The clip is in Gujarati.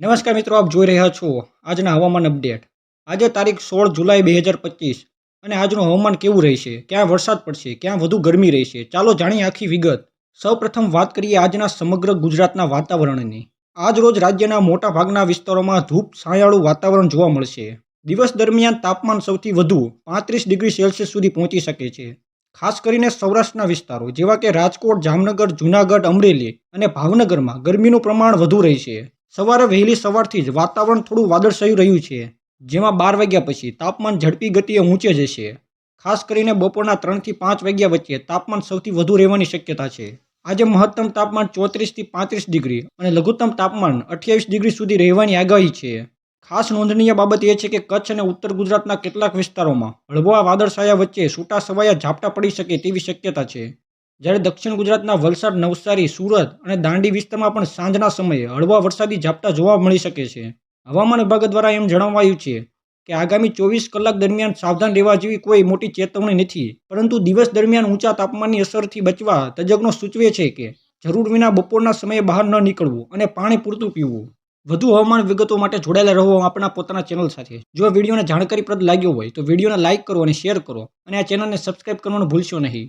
નમસ્કાર મિત્રો, આપ જોઈ રહ્યા છો આજના હવામાન અપડેટ. આજે તારીખ સોળ જુલાઈ બે હજાર પચીસ અને આજનું હવામાન કેવું રહેશે? ક્યાં વરસાદ પડશે? ક્યાં વધુ ગરમી રહેશે? ચાલો જાણીએ આખી વિગત. સૌપ્રથમ વાત કરીએ આજના સમગ્ર ગુજરાતના વાતાવરણની. આજ રોજ રાજ્યના મોટા ભાગના વિસ્તારોમાં ધૂપ છાયાળું વાતાવરણ જોવા મળશે. દિવસ દરમિયાન તાપમાન સૌથી વધુ પાંત્રીસ ડિગ્રી સેલ્સિયસ સુધી પહોંચી શકે છે. ખાસ કરીને સૌરાષ્ટ્રના વિસ્તારો, જેવા કે રાજકોટ, જામનગર, જૂનાગઢ, અમરેલી અને ભાવનગરમાં ગરમીનું પ્રમાણ વધુ રહેશે. સવારે વહેલી સવારથી જ વાતાવરણ થોડું વાદળછાયું રહ્યું છે, જેમાં બાર વાગ્યા પછી તાપમાન ઝડપી ગતિએ ઊંચે જશે. ખાસ કરીને બપોરના ત્રણથી પાંચ વાગ્યા વચ્ચે તાપમાન સૌથી વધુ રહેવાની શક્યતા છે. આજે મહત્તમ તાપમાન ચોત્રીસથી પાંત્રીસ ડિગ્રી અને લઘુત્તમ તાપમાન અઠ્યાવીસ ડિગ્રી સુધી રહેવાની આગાહી છે. ખાસ નોંધનીય બાબત એ છે કે કચ્છ અને ઉત્તર ગુજરાતના કેટલાક વિસ્તારોમાં હળવા વાદળછાયા વચ્ચે છૂટા છવાયા ઝાપટા પડી શકે તેવી શક્યતા છે. જ્યારે દક્ષિણ ગુજરાતના વલસાડ, નવસારી, સુરત અને દાંડી વિસ્તારમાં પણ સાંજના સમયે હળવા વરસાદી ઝાપટા જોવા મળી શકે છે. હવામાન વિભાગ દ્વારા એમ જણાવાયું છે કે આગામી ચોવીસ કલાક દરમિયાન સાવધાન રહેવા જેવી કોઈ મોટી ચેતવણી નથી, પરંતુ દિવસ દરમિયાન ઊંચા તાપમાનની અસરથી બચવા તજજ્ઞો સૂચવે છે કે જરૂર વિના બપોરના સમયે બહાર ન નીકળવું અને પાણી પૂરતું પીવું. વધુ હવામાન વિગતો માટે જોડાયેલા રહો આપણા પોતાના ચેનલ સાથે. જો વિડીયોને જાણકારીપ્રદ લાગ્યો હોય તો વિડીયોને લાઇક કરો અને શેર કરો અને આ ચેનલને સબસ્ક્રાઇબ કરવાનું ભૂલશો નહીં.